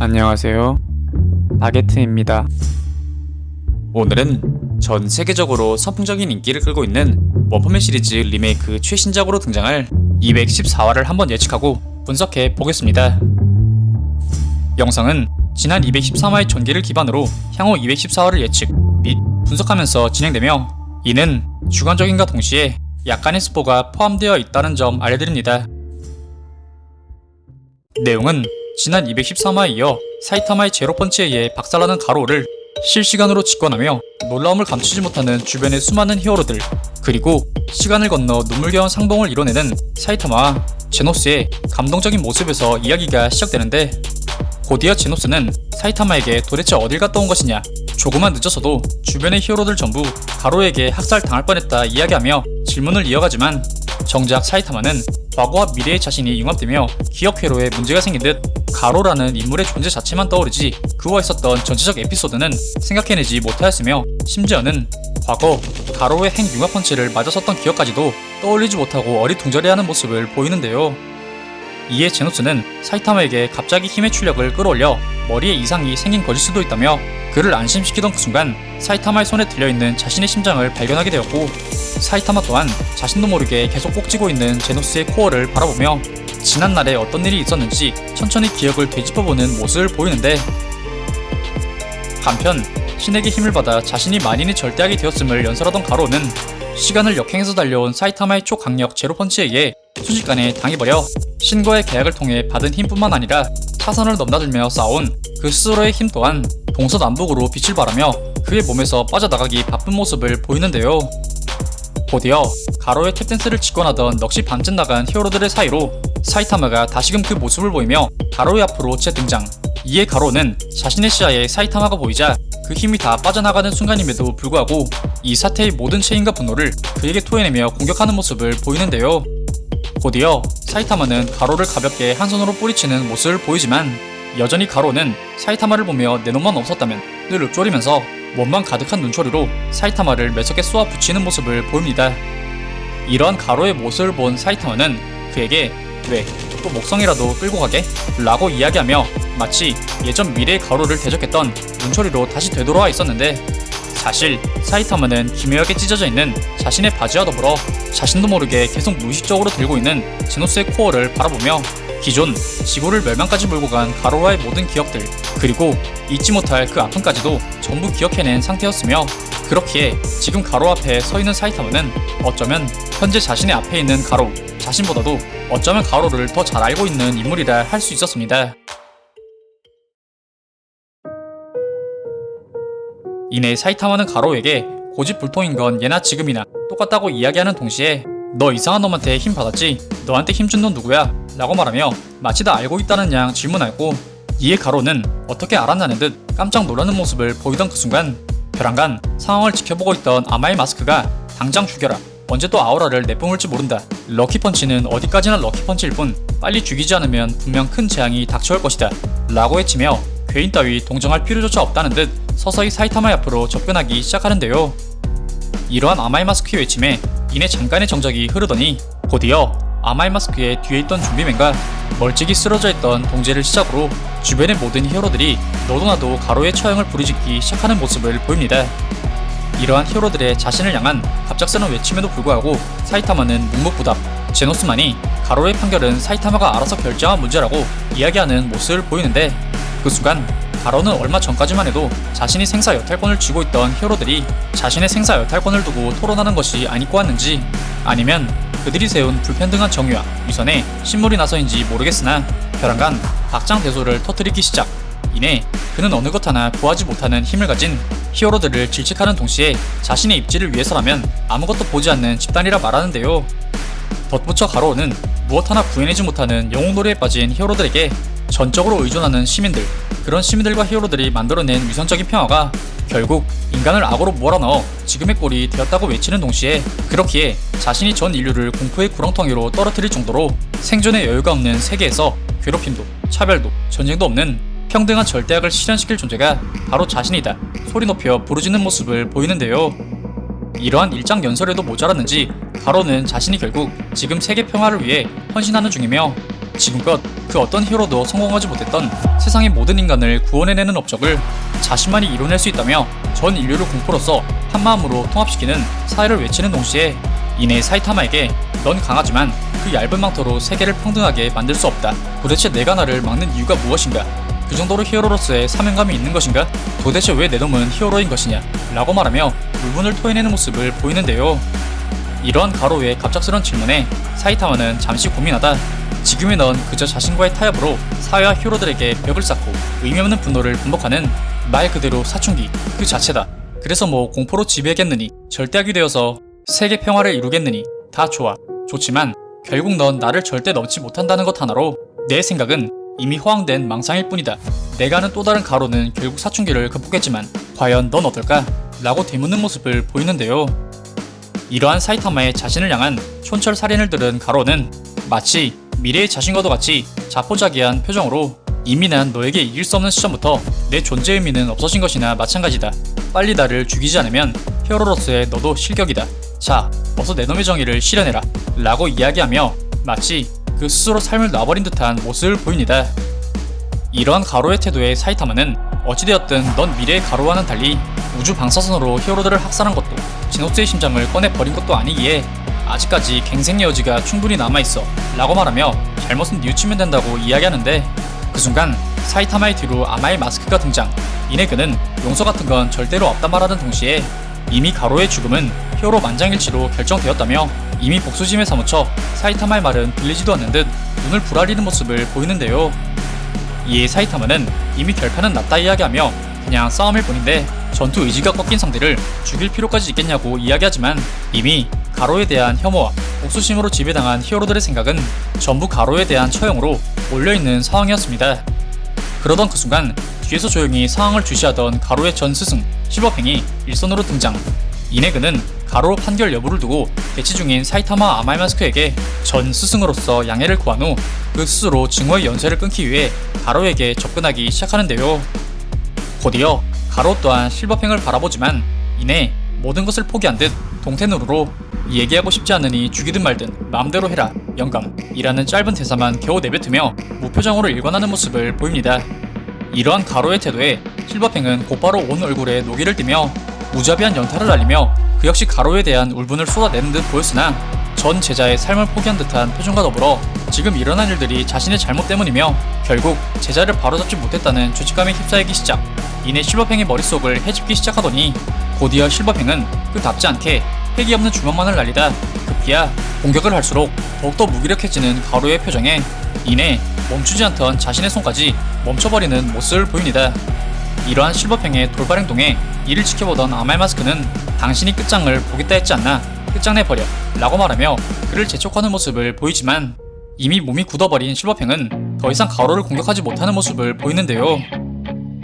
안녕하세요. 바게트입니다. 오늘은 전 세계적으로 선풍적인 인기를 끌고 있는 원펀맨 시리즈 리메이크 최신작으로 등장할 214화를 한번 예측하고 분석해 보겠습니다. 영상은 지난 213화의 전개를 기반으로 향후 214화를 예측 및 분석하면서 진행되며 이는 주관적인과 동시에 약간의 스포가 포함되어 있다는 점 알려드립니다. 내용은 지난 213화에 이어 사이타마의 제로펀치에 의해 박살나는 가로를 실시간으로 직관하며 놀라움을 감추지 못하는 주변의 수많은 히어로들 그리고 시간을 건너 눈물겨운 상봉을 이뤄내는 사이타마와 제노스의 감동적인 모습에서 이야기가 시작되는데 곧이어 제노스는 사이타마에게 도대체 어딜 갔다 온 것이냐 조금만 늦어서도 주변의 히어로들 전부 가로에게 학살당할 뻔했다 이야기하며 질문을 이어가지만 정작 사이타마는 과거와 미래의 자신이 융합되며 기억 회로에 문제가 생긴 듯 가로라는 인물의 존재 자체만 떠오르지 그와 있었던 전체적 에피소드는 생각해내지 못하였으며 심지어는 과거 가로의 핵 융합 펀치를 맞았었던 기억까지도 떠올리지 못하고 어리둥절해하는 모습을 보이는데요. 이에 제노스는 사이타마에게 갑자기 힘의 출력을 끌어올려 머리에 이상이 생긴 것일 수도 있다며 그를 안심시키던 그 순간 사이타마의 손에 들려있는 자신의 심장을 발견하게 되었고 사이타마 또한 자신도 모르게 계속 꼭지고 있는 제노스의 코어를 바라보며 지난날에 어떤 일이 있었는지 천천히 기억을 되짚어보는 모습을 보이는데 한편 신에게 힘을 받아 자신이 만인의 절대악이 되었음을 연설하던 가로는 시간을 역행해서 달려온 사이타마의 초강력 제로펀치에 의해 순식간에 당해버려 신과의 계약을 통해 받은 힘뿐만 아니라 차선을 넘나들며 싸운 그 스스로의 힘 또한 동서남북으로 빛을 발하며 그의 몸에서 빠져나가기 바쁜 모습을 보이는데요. 곧이어 가로의 탭댄스를 직관하던 넋이 반쯤 나간 히어로들의 사이로 사이타마가 다시금 그 모습을 보이며 가로의 앞으로 재등장. 이에 가로는 자신의 시야에 사이타마가 보이자 그 힘이 다 빠져나가는 순간임에도 불구하고 이 사태의 모든 책임과 분노를 그에게 토해내며 공격하는 모습을 보이는데요. 곧이어 사이타마는 가로를 가볍게 한 손으로 뿌리치는 모습을 보이지만 여전히 가로는 사이타마를 보며 내 놈만 없었다면 늘 읊조리면서 몸만 가득한 눈초리로 사이타마를 매섭게 쏘아 붙이는 모습을 보입니다. 이러한 가로의 모습을 본 사이타마는 그에게 왜 또 목성이라도 끌고 가게? 라고 이야기하며 마치 예전 미래의 가로를 대적했던 눈초리로 다시 되돌아와 있었는데 사실 사이타마는 기묘하게 찢어져 있는 자신의 바지와 더불어 자신도 모르게 계속 무의식적으로 들고 있는 제노스의 코어를 바라보며 기존 지구를 멸망까지 몰고 간 가로와의 모든 기억들 그리고 잊지 못할 그 아픔까지도 전부 기억해낸 상태였으며 그렇기에 지금 가로 앞에 서 있는 사이타마는 어쩌면 현재 자신의 앞에 있는 가로 자신보다도 어쩌면 가로를 더 잘 알고 있는 인물이라 할 수 있었습니다. 이내 사이타마는 가로에게 고집불통인 건 예나 지금이나 똑같다고 이야기하는 동시에 너 이상한 놈한테 힘 받았지? 너한테 힘 준 놈 누구야? 라고 말하며 마치 다 알고 있다는 양 질문하고 이에 가로는 어떻게 알았나는 듯 깜짝 놀라는 모습을 보이던 그 순간 벼랑간 상황을 지켜보고 있던 아마의 마스크가 당장 죽여라. 언제 또 아우라를 내뿜을지 모른다. 럭키펀치는 어디까지나 럭키펀치일 뿐 빨리 죽이지 않으면 분명 큰 재앙이 닥쳐올 것이다. 라고 외치며 괴인 따위 동정할 필요조차 없다는 듯 서서히 사이타마 앞으로 접근하기 시작하는데요. 이러한 아마이 마스크의 외침에 이내 잠깐의 정적이 흐르더니 곧이어 아마이 마스크의 뒤에 있던 좀비맨과 멀찍이 쓰러져 있던 동재를 시작으로 주변의 모든 히어로들이 너도 나도 가로의 처형을 부르짖기 시작하는 모습을 보입니다. 이러한 히어로들의 자신을 향한 갑작스러운 외침에도 불구하고 사이타마는 묵묵부답 제노스만이 가로의 판결은 사이타마가 알아서 결정한 문제라고 이야기하는 모습을 보이는데 그 순간 가로는 얼마 전까지만 해도 자신이 생사 여탈권을 쥐고 있던 히어로들이 자신의 생사 여탈권을 두고 토론하는 것이 아니고 왔는지 아니면 그들이 세운 불평등한 정의와 위선에 신물이 나서인지 모르겠으나 벼랑간 박장대소를 터뜨리기 시작 이내 그는 어느 것 하나 구하지 못하는 힘을 가진 히어로들을 질책하는 동시에 자신의 입지를 위해서라면 아무것도 보지 않는 집단이라 말하는데요. 덧붙여 가로우는 무엇 하나 구해내지 못하는 영웅놀이에 빠진 히어로들에게 전적으로 의존하는 시민들, 그런 시민들과 히어로들이 만들어낸 위선적인 평화가 결국 인간을 악으로 몰아넣어 지금의 꼴이 되었다고 외치는 동시에 그렇기에 자신이 전 인류를 공포의 구렁텅이로 떨어뜨릴 정도로 생존의 여유가 없는 세계에서 괴롭힘도 차별도 전쟁도 없는 평등한 절대악을 실현시킬 존재가 바로 자신이다 소리 높여 부르짖는 모습을 보이는데요. 이러한 일장 연설에도 모자랐는지 가로는 자신이 결국 지금 세계 평화를 위해 헌신하는 중이며 지금껏 그 어떤 히어로도 성공하지 못했던 세상의 모든 인간을 구원해내는 업적을 자신만이 이뤄낼 수 있다며 전 인류를 공포로서 한마음으로 통합시키는 사회를 외치는 동시에 이내 사이타마에게 넌 강하지만 그 얇은 망토로 세계를 평등하게 만들 수 없다. 도대체 내가 나를 막는 이유가 무엇인가? 그 정도로 히어로로서의 사명감이 있는 것인가? 도대체 왜 내 놈은 히어로인 것이냐? 라고 말하며 물분을 토해내는 모습을 보이는데요. 이러한 가로의 갑작스런 질문에 사이타마는 잠시 고민하다 지금의 넌 그저 자신과의 타협으로 사회와 히어로들에게 벽을 쌓고 의미 없는 분노를 반복하는 말 그대로 사춘기 그 자체다. 그래서 뭐 공포로 지배하겠느니 절대악이 되어서 세계 평화를 이루겠느니 다 좋아 좋지만 결국 넌 나를 절대 넘지 못한다는 것 하나로 내 생각은 이미 허황된 망상일 뿐이다. 내가 아는 또 다른 가로는 결국 사춘기를 극복했지만 과연 넌 어떨까? 라고 되묻는 모습을 보이는데요. 이러한 사이타마의 자신을 향한 촌철 살인을 들은 가로는 마치 미래의 자신과도 같이 자포자기한 표정으로 이미 난 너에게 이길 수 없는 시점부터 내 존재 의미는 없어진 것이나 마찬가지다. 빨리 나를 죽이지 않으면 히어로로서의 너도 실격이다. 자, 어서 내 놈의 정의를 실현해라. 라고 이야기하며 마치 그 스스로 삶을 놔버린 듯한 모습을 보입니다. 이러한 가로의 태도에 사이타마는 어찌되었든 넌 미래의 가로와는 달리 우주 방사선으로 히어로들을 학살한 것도 제노스의 심장을 꺼내 버린 것도 아니기에 아직까지 갱생의 여지가 충분히 남아있어 라고 말하며 잘못은 뉘우치면 된다고 이야기하는데 그 순간 사이타마의 뒤로 아마의 마스크가 등장. 이내 그는 용서 같은 건 절대로 없다 말하는 동시에 이미 가로의 죽음은 히어로 만장일치로 결정되었다며 이미 복수심에 사무쳐 사이타마의 말은 들리지도 않는 듯 눈을 부라리는 모습을 보이는데요. 이에 사이타마는 이미 결판은 났다 이야기하며 그냥 싸움일 뿐인데 전투 의지가 꺾인 상대를 죽일 필요까지 있겠냐고 이야기하지만 이미 가로에 대한 혐오와 복수심으로 지배당한 히어로들의 생각은 전부 가로에 대한 처형으로 몰려있는 상황이었습니다. 그러던 그 순간 뒤에서 조용히 상황을 주시하던 가로의 전 스승 실버팽이 일선으로 등장. 이내 그는 가로 판결 여부를 두고 대치 중인 사이타마 아마이마스크에게 전 스승으로서 양해를 구한 후 그 스스로 증오의 연쇄를 끊기 위해 가로에게 접근하기 시작하는데요. 곧이어 가로 또한 실버팽을 바라보지만 이내 모든 것을 포기한 듯 동태누르로 얘기하고 싶지 않으니 죽이든 말든 마음대로 해라 영감 이라는 짧은 대사만 겨우 내뱉으며 무표정으로 일관하는 모습을 보입니다. 이러한 가로의 태도에 실버팽은 곧바로 온 얼굴에 노기를 띠며 무자비한 연타를 날리며 그 역시 가로에 대한 울분을 쏟아내는 듯 보였으나 전 제자의 삶을 포기한 듯한 표정과 더불어 지금 일어난 일들이 자신의 잘못 때문이며 결국 제자를 바로잡지 못했다는 죄책감에 휩싸이기 시작 이내 실버팽의 머릿속을 헤집기 시작하더니 곧이어 실버팽은 그답지 않게 핵이 없는 주먹만을 날리다 급기야 공격을 할수록 더욱더 무기력해지는 가로의 표정에 이내 멈추지 않던 자신의 손까지 멈춰버리는 모습을 보입니다. 이러한 실버팽의 돌발 행동에 이를 지켜보던 아말 마스크는 당신이 끝장을 보겠다 했지 않나 끝장내 버려 라고 말하며 그를 재촉하는 모습을 보이지만 이미 몸이 굳어버린 실버팽은 더 이상 가로를 공격하지 못하는 모습을 보이는데요.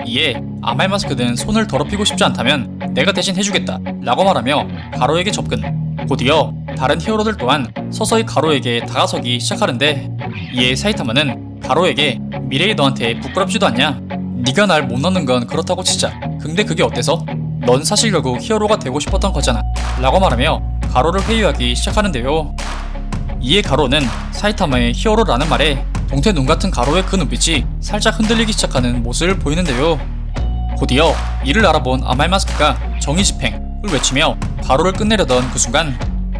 이에 아말 마스크는 손을 더럽히고 싶지 않다면 내가 대신 해주겠다 라고 말하며 가로에게 접근 곧이어 다른 히어로들 또한 서서히 가로에게 다가서기 시작하는데 이에 사이타마는 가로에게 미래의 너한테 부끄럽지도 않냐 네가 날 못 넣는 건 그렇다고 치자 근데 그게 어때서? 넌 사실 결국 히어로가 되고 싶었던 거잖아 라고 말하며 가로를 회유하기 시작하는데요 이에 가로는 사이타마의 히어로라는 말에 동태 눈 같은 가로의 그 눈빛이 살짝 흔들리기 시작하는 모습을 보이는데요. 곧이어 이를 알아본 아말마스크가 정의 집행을 외치며 가로를 끝내려던 그 순간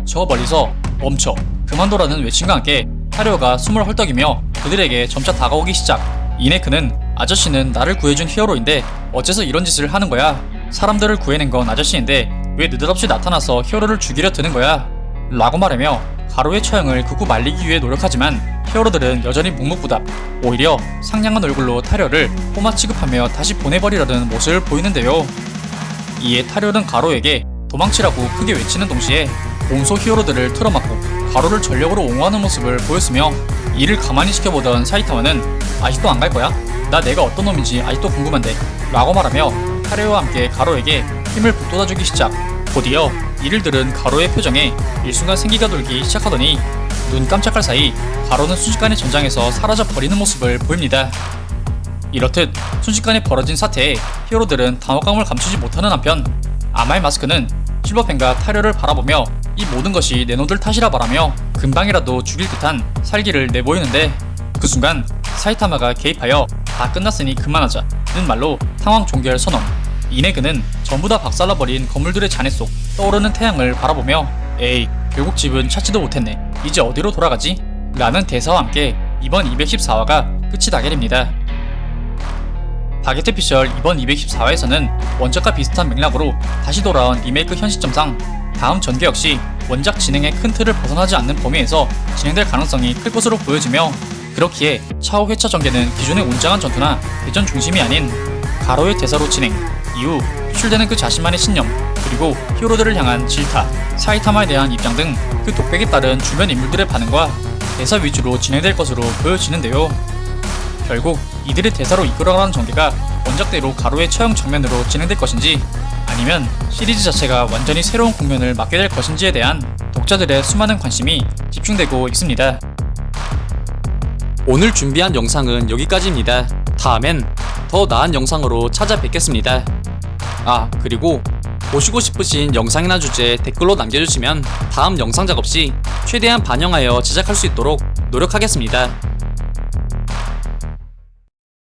저 멀리서 멈춰 그만둬라는 외침과 함께 타료가 숨을 헐떡이며 그들에게 점차 다가오기 시작. 이내 그는 아저씨는 나를 구해준 히어로인데 어째서 이런 짓을 하는 거야? 사람들을 구해낸 건 아저씨인데 왜 느닷없이 나타나서 히어로를 죽이려 드는 거야? 라고 말하며 가로의 처형을 극구 말리기 위해 노력하지만 히어로들은 여전히 묵묵부답. 오히려 상냥한 얼굴로 타료를 꼬마 취급하며 다시 보내버리려는 모습을 보이는데요. 이에 타료는 가로에게 도망치라고 크게 외치는 동시에 온소 히어로들을 틀어막고 가로를 전력으로 옹호하는 모습을 보였으며 이를 가만히 지켜보던 사이타마는 아직도 안 갈 거야? 나 내가 어떤 놈인지 아직도 궁금한데 라고 말하며 타료와 함께 가로에게 힘을 북돋아주기 시작. 곧이어 이를 들은 가로의 표정에 일순간 생기가 돌기 시작하더니 눈 깜짝할 사이 가로는 순식간에 전장에서 사라져 버리는 모습을 보입니다. 이렇듯 순식간에 벌어진 사태에 히어로들은 당혹감을 감추지 못하는 한편 아마의 마스크는 실버펜과 타료를 바라보며 이 모든 것이 내 놈들 탓이라 말하며 금방이라도 죽일 듯한 살기를 내보이는데 그 순간 사이타마가 개입하여 다 끝났으니 그만하자는 말로 상황 종결 선언. 이내 그는 전부 다 박살나버린 건물들의 잔해 속 떠오르는 태양을 바라보며 에이 결국 집은 찾지도 못했네. 이제 어디로 돌아가지? 라는 대사와 함께 이번 214화가 끝이 나게 됩니다. 바게트 피셜 이번 214화에서는 원작과 비슷한 맥락으로 다시 돌아온 리메이크 현 시점상 다음 전개 역시 원작 진행의 큰 틀을 벗어나지 않는 범위에서 진행될 가능성이 클 것으로 보여지며 그렇기에 차후 회차 전개는 기존의 웅장한 전투나 대전 중심이 아닌 가로의 대사로 진행 이후 표출되는 그 자신만의 신념 그리고 히어로들을 향한 질타 사이타마에 대한 입장 등 그 독백에 따른 주변 인물들의 반응과 대사 위주로 진행될 것으로 보여지는데요. 결국 이들의 대사로 이끌어가는 전개가 원작대로 가로의 처형 장면으로 진행될 것인지 아니면 시리즈 자체가 완전히 새로운 국면을 맞게 될 것인지에 대한 독자들의 수많은 관심이 집중되고 있습니다. 오늘 준비한 영상은 여기까지입니다. 다음엔 더 나은 영상으로 찾아뵙겠습니다. 아, 그리고 보시고 싶으신 영상이나 주제 댓글로 남겨주시면 다음 영상 작업 시 최대한 반영하여 제작할 수 있도록 노력하겠습니다.